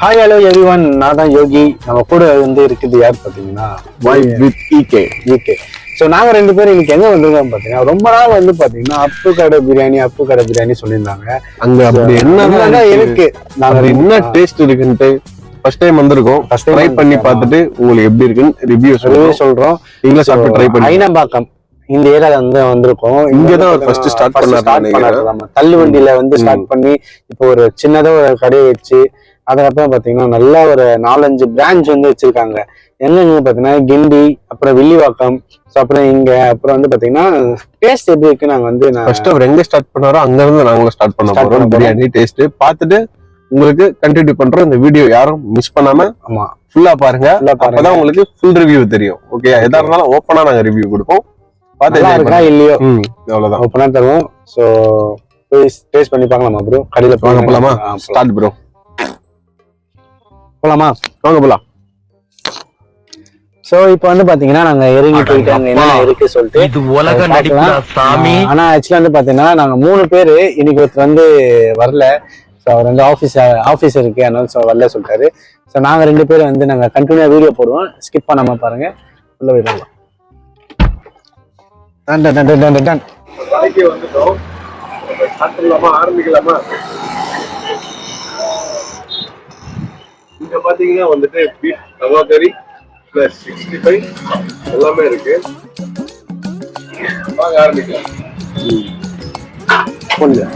Hi hello every one நான் தான் யோகி. நம்ம கூட வந்து இருக்குது யார் பார்த்தீங்கன்னா வாய் வித் இகே ஓகே ஸோ நாங்கள் ரெண்டு பேரும் இன்னைக்கு எங்கே வந்திருக்கோம் பார்த்தீங்கன்னா ரொம்ப நாள் வந்து பார்த்தீங்கன்னா அப்பு கடை பிரியாணி அப்பு கடை பிரியாணி சொல்லியிருந்தாங்க. அங்க அப்படி என்ன இருக்கு? நாங்கள் என்ன டேஸ்ட் இருக்குன்ட்டு ஃபர்ஸ்ட் டைம் வந்திருக்கோம். Time ட்ரை பண்ணி. பார்த்துட்டு உங்களுக்கு எப்படி இருக்குன்னு ரிவ்யூ சொல்லவே சொல்லுவோம் சொல்றோம். நீங்களே சாப்பிட்டு ட்ரை பண்ணி ஐனம்பாக்கம். இந்த ஏரியால வந்து வந்திருக்கோம். first start பண்ணாருன்னு ஸ்டார்ட் ஆமா. தள்ளு வண்டியில வந்து ஸ்டார்ட் பண்ணி இப்போ ஒரு சின்னதா ஒரு கடையை வச்சு அதுக்கப்புறம் பாத்தீங்கன்னா நல்ல ஒரு நாலஞ்சு பிரான்ச் வந்து வச்சிருக்காங்க. எங்கெங்க பாத்தீங்கன்னா கிண்டி அப்புறம் வில்லிவாக்கம் ஸோ அப்புறம் இங்க அப்புறம் வந்து பாத்தீங்கன்னா டேஸ்ட் எப்படி இருக்கு நாங்க வந்து ஃபர்ஸ்ட் அவர் எங்க ஸ்டார்ட் பண்ணாரோ அங்க இருந்து நாங்களும் ஸ்டார்ட் பண்ண போறோம். பிரியாணி டேஸ்ட் பார்த்துட்டு உங்களுக்கு கண்டினியூ பண்றோம். இந்த வீடியோ யாரும் மிஸ் பண்ணாம ஆமா. ஃபுல்லா பாருங்க. அப்பதான் உங்களுக்கு ஃபுல் ரிவ்யூ தெரியும். ஓகே எதா இருந்தாலும் ஓப்பனா நாங்க ரிவ்யூ கொடுப்போம். பார்த்து. இல்லையோ? ம் அவ்வளவுதான். ஓப்பனா தருவோம். ஸோ டேஸ்ட் பண்ணி பார்க்கலாமா ப்ரோ கடையில போலாம். ஸ்டார்ட் ப்ரோ போலாமா? வாங்க போலாம். சோ இப்போ வந்து பாத்தீங்கன்னா நாங்க இறங்கி போயிட்டு அங்க என்ன இருக்கு சொல்லிட்டு இது உலக பார்க்கலாம். சாமி. ஆனா ஆக்சுவலா வந்து பாத்தீங்கன்னா நாங்க மூணு பேரு இன்னைக்கு ஒருத்தர் வந்து வரல. ஸோ அவர் வந்து ஆஃபீஸ் ஆஃபீஸ் இருக்கு அதனால ஸோ வரல சொல்லிட்டாரு. ஸோ நாங்க ரெண்டு பேரும் வந்து நாங்க கண்டினியூ வீடியோ போடுவோம். ஸ்கிப் பண்ணாம பாருங்க. உள்ள போயிடலாம் டன் டன் டன் டன் டன் ஆரம்பிக்கலாமா? இங்க பாத்தீங்கன்னா வந்துட்டு பீஃப் தவா கறி பிளஸ் சிக்ஸ்டி ஃபைவ் எல்லாமே இருக்கு. வாங்க ஆரம்பிக்கலாம். போடுங்க.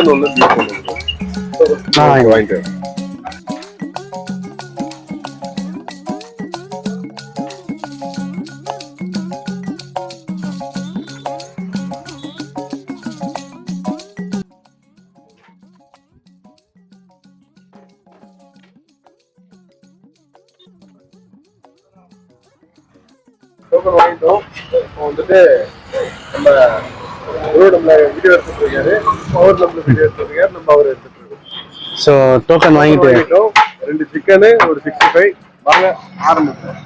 சிக்கன் ஒன்று பீஃப் ஒன்று வாங்கிட்டு டோக்கன் வாங்கிட்டோம் இப்போ வந்துட்டு நம்ம வீடியோ எடுத்துட்டு இருக்காரு. அவர் நம்மள வீடியோ எடுத்துட்டு இருக்காரு நம்ம அவர் எடுத்துட்டு இருக்கோம் ஸோ டோக்கன் வாங்கிட்டு ரெண்டு சிக்கனு ஒரு சிக்ஸ்டி ஃபைவ் வாங்க ஆரம்பிக்கலாம்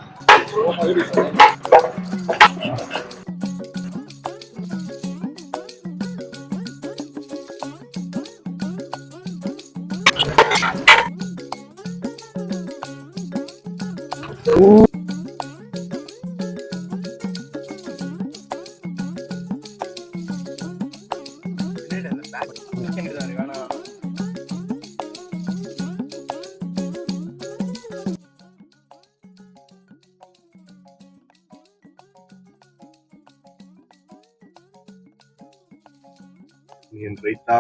என் raita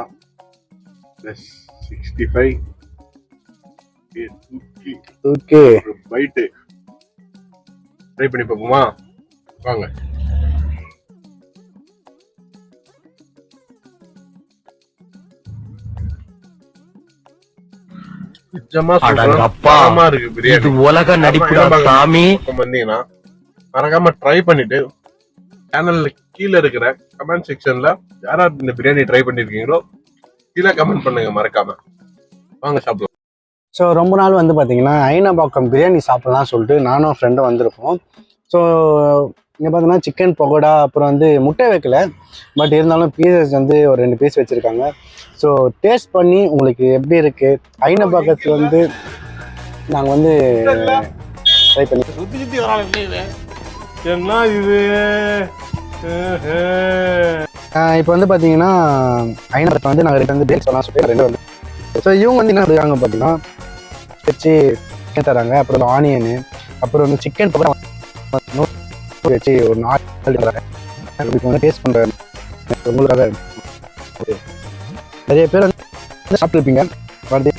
plus sixty five okay bite try பண்ணி பார்ப்போமா வாங்க. தரமா இருக்கு இது பிரியாணி உலக நடிப்புடா இடம் சாமி வந்தீங்கன்னா மறக்காம ட்ரை பண்ணிட்டு சேனல்ல கீழே இருக்கிற கமெண்ட் செக்ஷன்ல யாரா இந்த பிரியாணி ட்ரை பண்ணிருக்கீங்களோ கீழே கமெண்ட் பண்ணுங்க மறக்காம. வாங்க சாப்பிடுவோம் ஸோ ரொம்ப நாள் வந்து பார்த்தீங்கன்னா ஐனாபாக்கம் பிரியாணி சாப்பிடலாம் சொல்லிட்டு நானும் ஃப்ரெண்டும் வந்திருப்போம் ஸோ இங்கே பார்த்தீங்கன்னா சிக்கன் பகோடா அப்புறம் வந்து முட்டை வைக்கல. பட் இருந்தாலும் பீசஸ் வந்து ஒரு ரெண்டு பீஸ் வச்சுருக்காங்க. ஸோ டேஸ்ட் பண்ணி உங்களுக்கு எப்படி இருக்குது ஐனாபாக்கத்தில் வந்து நாங்கள் வந்து ட்ரை பண்ணி என்ன இது? இப்போ வந்து பார்த்தீங்கன்னா ஐநாபாக்கம் வந்து நாங்கள் ரெண்டு வந்து பிரியாணி சொல்லலாம் சொல்லி ரெண்டு வந்து. ஸோ இவங்க வந்து என்ன இருக்காங்க பார்த்தீங்கன்னா வச்சு சிக்கன் தராங்க அப்புறம் ஆனியனு அப்புறம் வந்து சிக்கன் பக்கம் வச்சு ஒரு நாலு தராங்க. இப்போ வந்து டேஸ்ட் பண்ணுறேன் உங்களுக்காக. நிறைய பேர் வந்து சாப்பிட்ருப்பீங்க வந்து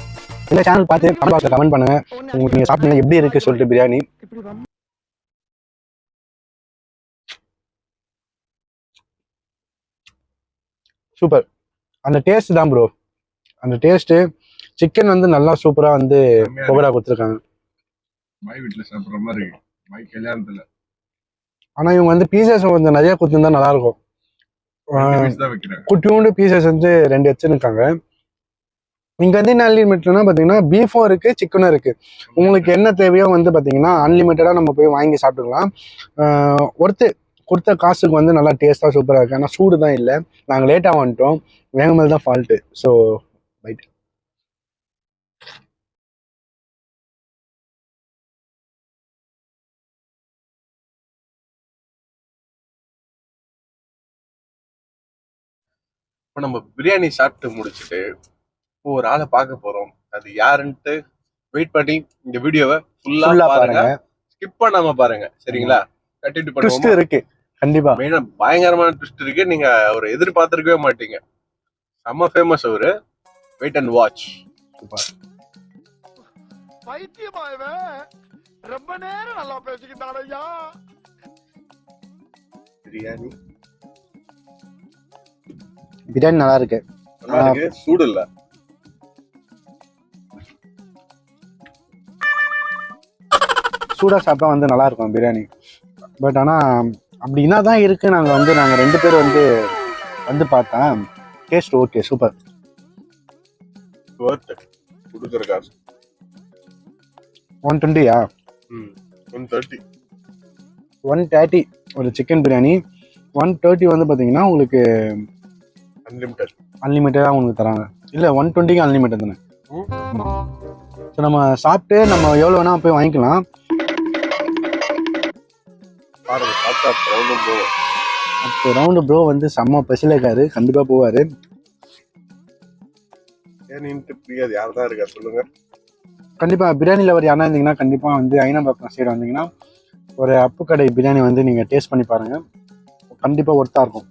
இந்த சேனல் பார்த்து கமெண்ட் பாக்ஸில் கமெண்ட் பண்ணுங்க. உங்களுக்கு நீங்கள் சாப்பிட்டீங்கன்னா எப்படி இருக்குது சொல்லிட்டு பிரியாணி சூப்பர் அந்த டேஸ்ட் தான் ப்ரோ அந்த டேஸ்ட்டு சிக்கன் வந்து நல்லா சூப்பராக வந்து பகோடா கொடுத்துருக்காங்க. பாய் வீட்டுல சாப்பிடுற மாதிரி இருக்கு. பாய் கல்யாணத்துல. ஆனால் இவங்க வந்து பீசஸ் கொஞ்சம் நிறைய கொடுத்துருந்தா நல்லா வைக்கிறாங்க குட்டியோண்டு பீசஸ் வந்து ரெண்டு வச்சுருக்காங்க. இங்கே வந்து என்ன அன்லிமிட்டட்னா பார்த்தீங்கன்னா பீஃபும் இருக்கு சிக்கனும் இருக்கு. உங்களுக்கு என்ன தேவையோ வந்து பார்த்தீங்கன்னா அன்லிமிட்டடாக நம்ம போய் வாங்கி சாப்பிட்டுக்கலாம். ஒருத்து கொடுத்த காசுக்கு வந்து நல்லா டேஸ்ட்டாக சூப்பராக இருக்கு. ஆனால் சூடு தான் இல்லை. நாங்கள் லேட்டாக வந்துட்டோம். எங்க மேலே தான் ஃபால்ட்டு ஸோ ரைட் இப்போ நம்ம பிரியாணி சாப்பிட்டு முடிச்சுட்டு இப்போ ஒரு ஆளை பார்க்க போறோம். அது யாருன்ட்டு வெயிட் பண்ணி இந்த வீடியோவை ஃபுல்லா ஃபுல்லாக பாருங்க. ஸ்கிப் பண்ணாம பாருங்க. சரிங்களா? ட்விஸ்ட் பண்ணுவோம்? இருக்கு. கண்டிப்பா. மெயினா பயங்கரமான ட்விஸ்ட் இருக்கு. நீங்க ஒரு எதிர்பார்த்திருக்கவே மாட்டீங்க. செம்ம ஃபேமஸ் அவரு. வெயிட் அண்ட் வாட்ச் பைத்தியமா இவன்? ரொம்ப நேரம் நல்லா பேசிக்கிட்டான் ஐயா. பிரியாணி. பிரியாணி நல்லா இருக்கு. நல்லா இருக்கு. சூடு இல்ல. சூடாக சாப்பிட்டா வந்து நல்லா இருக்கும் பிரியாணி. பட் ஆனால் அப்படின்னா தான் இருக்கு. நாங்கள் வந்து நாங்கள் ரெண்டு பேரும் வந்து வந்து பார்த்தேன் டேஸ்ட் ஓகே சூப்பர் ஒர்த் கொடுக்குற காசு. ஒன் டுவெண்ட்டியா ம் ஒன் தேர்ட்டி ஒன் தேர்ட்டி ஒரு சிக்கன் பிரியாணி ஒன் தேர்ட்டி வந்து பார்த்தீங்கன்னா உங்களுக்கு அன்லிமிட்டட் அன்லிமிட்டடாக உங்களுக்கு தராங்க. இல்லை ஒன் டுவெண்ட்டிக்கு அன்லிமிட்டட் தானே? ஸோ நம்ம சாப்பிட்டு நம்ம எவ்வளோ வேணால் போய் வாங்கிக்கலாம். அப்போ ரவுண்டு ப்ரோ வந்து செம்ம பசிலேக்காரு. கண்டிப்பாக போவார். ஏனின்ட்டு பிரியாது? யார் தான் இருக்கா சொல்லுங்க. கண்டிப்பாக பிரியாணி லவர் யாரா இருந்தீங்கன்னா கண்டிப்பாக வந்து ஐநாபாக்கம் சைடு வந்தீங்கன்னா ஒரு அப்பு கடை பிரியாணி வந்து நீங்கள் டேஸ்ட் பண்ணி பாருங்கள் கண்டிப்பாக ஒர்த்தாக இருக்கும்.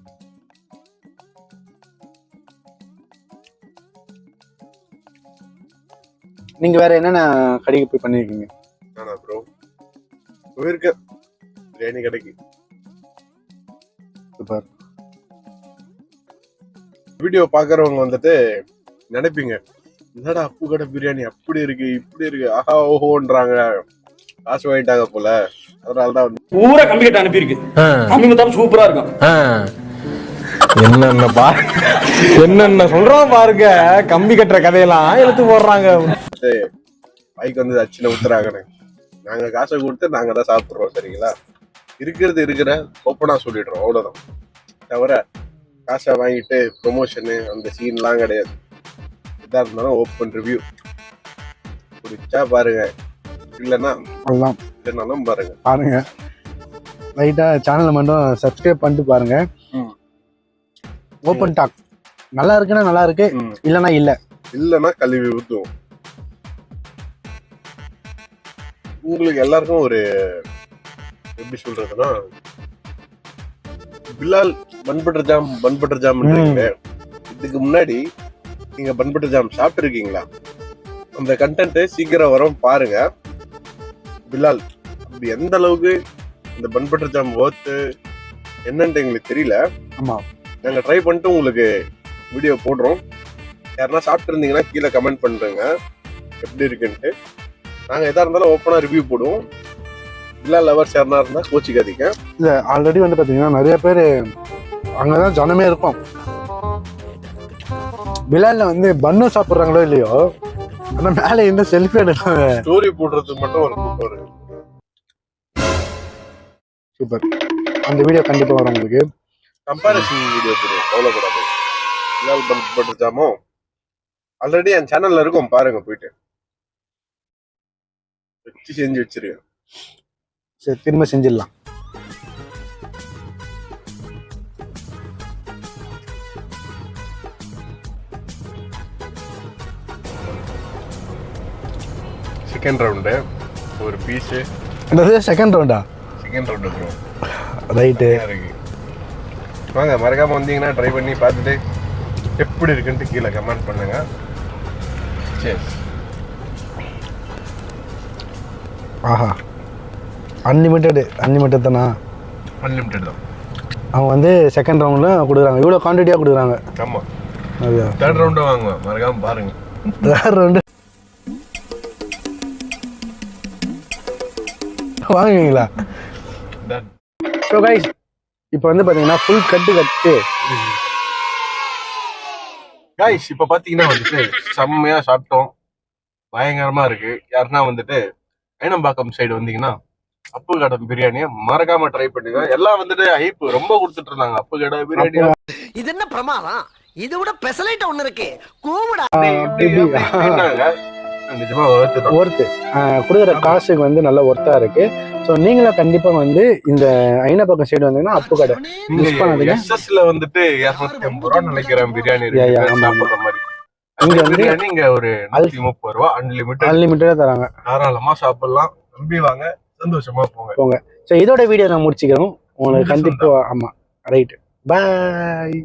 நீங்கள் வேற என்னென்ன கடைக்கு போய் பண்ணியிருக்கீங்க ப்ரோ போயிருக்கேன். பிரியாணி கடைக்கு. சூப்பர் வீடியோ பாக்குறவங்க வந்துட்டு நினைப்பீங்க என்னடா அப்பு கடை பிரியாணி அப்படி இருக்கு இப்படி இருக்கு ஆஹா ஓஹோன்றாங்க. காசு வாங்கிட்டாங்க போல. அதனாலதான் வந்து பூரா கம்பி கட்ட அனுப்பியிருக்கு. கம்பி குத்தாம சூப்பரா இருக்கும். என்னென்ன பா என்னென்ன சொல்றோம் பாருங்க கம்பி கட்டுற கதையெல்லாம் எடுத்து போடுறாங்க. பைக் வந்து அச்சின ஊத்துறாங்கன்னு. நாங்க காசை கொடுத்து நாங்க தான் சாப்பிடுறோம் சரிங்களா? இருக்கிறது இருக்கிற ஓப்பனா சொல்லிடுறோம். அவ்வளவுதான். தவிர காசை வாங்கிட்டு ப்ரொமோஷனு அந்த சீன்லாம் கிடையாது. எதா இருந்தாலும் ஓப்பன் ரிவ்யூ பிடிச்சா பாருங்க. இல்லைன்னா அவ்வளோதான் இல்லைனாலும் பாருங்க. பாருங்க. லைட்டாக சேனலை மட்டும் சப்ஸ்கிரைப் பண்ணிட்டு பாருங்க. ஓப்பன் டாக் நல்லா இருக்குன்னா நல்லா இருக்கு. இல்லைன்னா இல்லை. இல்லைன்னா கழுவி ஊத்துவோம். உங்களுக்கு எல்லாருக்கும் ஒரு எப்படி சொல்றதுன்னா Bilal bun butter jam bun butter ஜாம்ன்றீங்க இதுக்கு முன்னாடி நீங்க பன் பட்டர் ஜாம் சாப்பிட்டு இருக்கீங்களா அந்த கண்டென்ட் சீக்கிரம் வரும் பாருங்க. பிலால் அப்படி எந்த அளவுக்கு இந்த பன் பட்டர் ஜாம் ஒர்த்து என்னன்ட்டு எங்களுக்கு தெரியல. நாங்க ட்ரை பண்ணிட்டு உங்களுக்கு வீடியோ போடுறோம். யாருன்னா சாப்பிட்டு இருந்தீங்கன்னா கீழே கமெண்ட் பண்றேங்க. எப்படி இருக்குன்ட்டு. நாங்க எதா இருந்தாலும் ஓப்பனா ரிவ்யூ போடுவோம். இல்ல லவர்ஸ் யாருனா இருந்தா கோச்சிக்காதீங்க. இல்லை ஆல்ரெடி வந்து பார்த்தீங்கன்னா நிறைய பேர் அங்கே தான் ஜனமே இருக்கும். பிலாலில் வந்து பன்னு சாப்பிட்றாங்களோ இல்லையோ ஆனால் மேலே இருந்து செல்ஃபி எடுக்காங்க ஸ்டோரி போடுறதுக்கு மட்டும் ஒரு கூட்டம் சூப்பர் அந்த வீடியோ கண்டிப்பாக வரும் உங்களுக்கு. கம்பாரிசன் வீடியோ போடுவோம் கவலைப்படாது. பிலால் ஜாமோ ஆல்ரெடி என் சேனல்ல இருக்கும் பாருங்க போயிட்டு. வச்சு செஞ்சு வச்சிருக்கேன் சரி திரும்ப செஞ்சிடலாம். செகண்ட் ரவுண்டு ஒரு பீஸு இந்த செகண்ட் ரவுண்டா செகண்ட் ரவுண்டு ப்ரோ ரைட்டு வாங்க மறக்காம வந்தீங்கன்னா ட்ரை பண்ணி பார்த்துட்டு எப்படி இருக்குன்ட்டு கீழே கமெண்ட் பண்ணுங்க. சரி ஆஹா. அன்லிமிட்டெடு அன்லிமிட்டட் தானா? அன்லிமிட்டட் தான். அவங்க வந்து செகண்ட் ரவுண்டில் கொடுக்குறாங்க. இவ்வளோ குவான்டிட்டியாக கொடுக்குறாங்க. ஆமா. அது தேர்ட் ரவுண்டும் வாங்குவேன். மறக்காம பாருங்க. வேறு ரவுண்டு வாங்குவீங்களா. ஸோ கைஸ் இப்போ வந்து பார்த்தீங்கன்னா ஃபுல் கட்டு கட்டு காய்ஸ் இப்ப பாத்தீங்கன்னா வந்துட்டு செம்மையா சாப்பிட்டோம். பயங்கரமா இருக்கு. யாருன்னா வந்துட்டு ஐனம்பாக்கம் சைடு வந்தீங்கன்னா அப்பு கடை பிரியாணியை மறக்காம ட்ரை பண்ணுங்க. எல்லாம் வந்துட்டு ஹைப் ரொம்ப கொடுத்துட்டு இருந்தாங்க அப்பு கடை பிரியாணி இது என்ன பிரமாதம்? இது விட பெசலைட் ஒண்ணு இருக்கு. கூவிடா. ஒர்த்து கொடுக்குற காசுக்கு வந்து நல்ல ஒர்த்தாக இருக்கு. ஸோ நீங்களும் கண்டிப்பாக வந்து இந்த ஐநப்பக்கம் சைடு வந்தீங்கன்னா அப்பு கடை. மிஸ் பண்ணாதீங்க. SS ல வந்துட்டு இருநூத்தி ஐம்பது ரூபா நினைக்கிறேன் பிரியாணி சாப்பிடுற மாதிரி. இங்க வந்து பிரியாணி இங்க ஒரு நூத்தி முப்பது ரூபா அன்லிமிட்டட் அன்லிமிட்டடாக தராங்க. தாராளமா சாப்பிடலாம். நம்பி வாங்க. சந்தோஷமா போங்க. ஸோ இதோட வீடியோ நான் முடிச்சுக்கிறோம் உங்களுக்கு கண்டிப்பாக ஆமாம் ரைட்டு பாய்